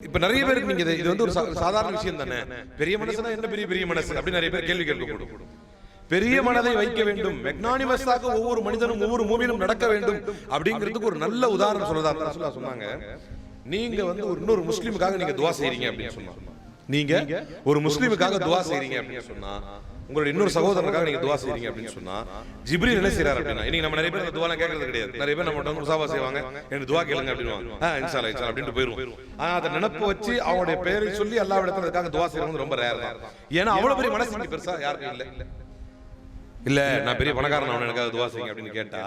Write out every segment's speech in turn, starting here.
இப்ப நிறைய பேருக்கு நீங்க இது- வந்து ஒரு சாதாரண விஷயம் தானே? பெரிய மனசுனா என்ன பெரிய பெரிய மனசு? அப்படி நிறைய பேர் கேள்வி கேட்கக்கூடும் பெரிய மனதை வைக்க வேண்டும். மெக்னானிமஸாக ஒவ்வொரு மனிதனும் ஒவ்வொரு மூவிலும் நடக்க வேண்டும் அப்படிங்கிறதுக்கு ஒரு நல்ல உதாரணம் சொல்லதா ரசூலுல்லாஹ் சொன்னாங்க. நீங்க வந்து ஒரு இன்னொரு முஸ்லீமுக்காக நீங்க துவா செய்றீங்க அப்படின்னு சொன்னாங்க நீங்க ஒரு முஸ்லீமுக்காக துவா செய்றீங்க அப்படின்னு சொன்னா உங்களுடைய இன்னொரு சகோதரனுக்காக நீங்க துவா செய்றீங்க அப்படின்னு சொன்னா ஜிப்ரீல் என்ன செய்யறாரு அப்படின்னா இன்னைக்கு நம்ம நிறைய பேர் அந்த துவாலாம் கேட்கறது கிடையாது. நிறைய பேர் நம்ம வந்து முசாபா செய்வாங்க எனக்கு துவா கேளுங்க அப்படின்னு ஆ இன்ஷா அல்லாஹ், அப்படின்ட்டு போயிருவோம் ஆனா அதை நினப்பு வச்சு அவனுடைய பேரை சொல்லி எல்லா இடத்துல இருக்காங்க துவா செய்யறது ரொம்ப ரேர் தான். ஏன்னா அவ்வளவு பெரிய மனசு பெருசா யாருக்கும் இல்ல. இல்ல நான் பெரிய பணக்காரன் அவன் எனக்காக துவா செய்யுங்க அப்படின்னு கேட்டா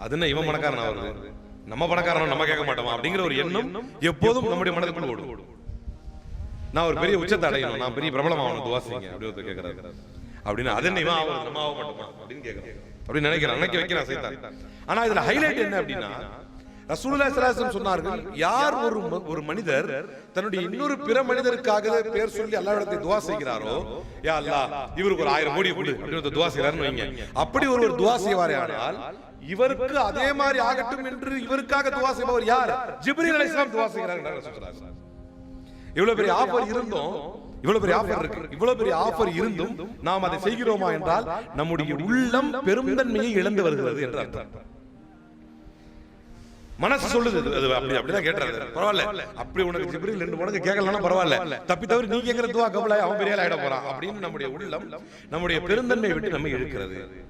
அது என்ன இவன் பணக்காரன் அவரு நம்ம பணக்காரன் நம்ம கேட்க மாட்டோமா? அப்படிங்கிற ஒரு எண்ணம் எப்போதும் நம்முடைய மனதுக்குள்ள ஓடும். நான் ஒரு பெரிய உச்சத்தை அடையணும் நான் பெரிய பிரபலம் ஆகணும் துவா செய்யுங்க அப்படி ஒருத்தர் கேட்கறாரு அப்படின்னு அது என்ன இவன் ஆகும் நம்ம ஆக மாட்டோமா அப்படின்னு கேட்கறான் அப்படின்னு நினைக்கிறேன். அன்னைக்கு வைக்கிறான். சைத்தான். ஆனா இதுல ஹைலைட் என்ன அப்படின்னா அலைஹி வஸல்லம் சொன்னார்கள் யார் ஒரு ஒரு மனிதர் தன்னுடைய இன்னொரு பிற மனிதருக்காக பேர் சொல்லி அல்லாஹ்விடத்தை துவா செய்கிறாரோ யா அல்லாஹ் இவருக்கு ஒரு ஆயிரம் கோடி கொடு அப்படின்னு துவா செய்றாருன்னு வைங்க. அப்படி ஒருவர் துவா செய்வாரே ஆனால் இவருக்கு அதே மாதிரி ஆகட்டும் என்று இவருக்காக துவா செய்பவர் யார்? ஜிப்ரீல் அலைஹிஸ்ஸலாம் துவா செய்கிறார் இவ்வளவு பெரிய ஆஃபர் இருந்தும் இவ்வளவு பெரிய ஆஃபர் இருக்கு. இவ்வளவு பெரிய ஆஃபர் இருந்தும் நாம் அதை செய்கிறோமா என்றால் நம்முடைய உள்ளம் பெருந்தன்மையை இழந்து வருகிறது என்று அர்த்தம். மனசு சொல்லுது அது- அப்படி அப்படிதான் கேட்டுறாரு. பரவாயில்ல. அப்படி உனக்கு ஜிப்ரீல் ரெண்டு மடங்கு கேட்கலன்னா பரவாயில்ல. தப்பி தவிர நீ கேட்கிற துவா கபலாய் அவன் பெரிய ஆயிட போறான். அப்படின்னு நம்முடைய உள்ளம் நம்முடைய பெருந்தன்மையை விட்டு நம்ம இழுக்கிறது.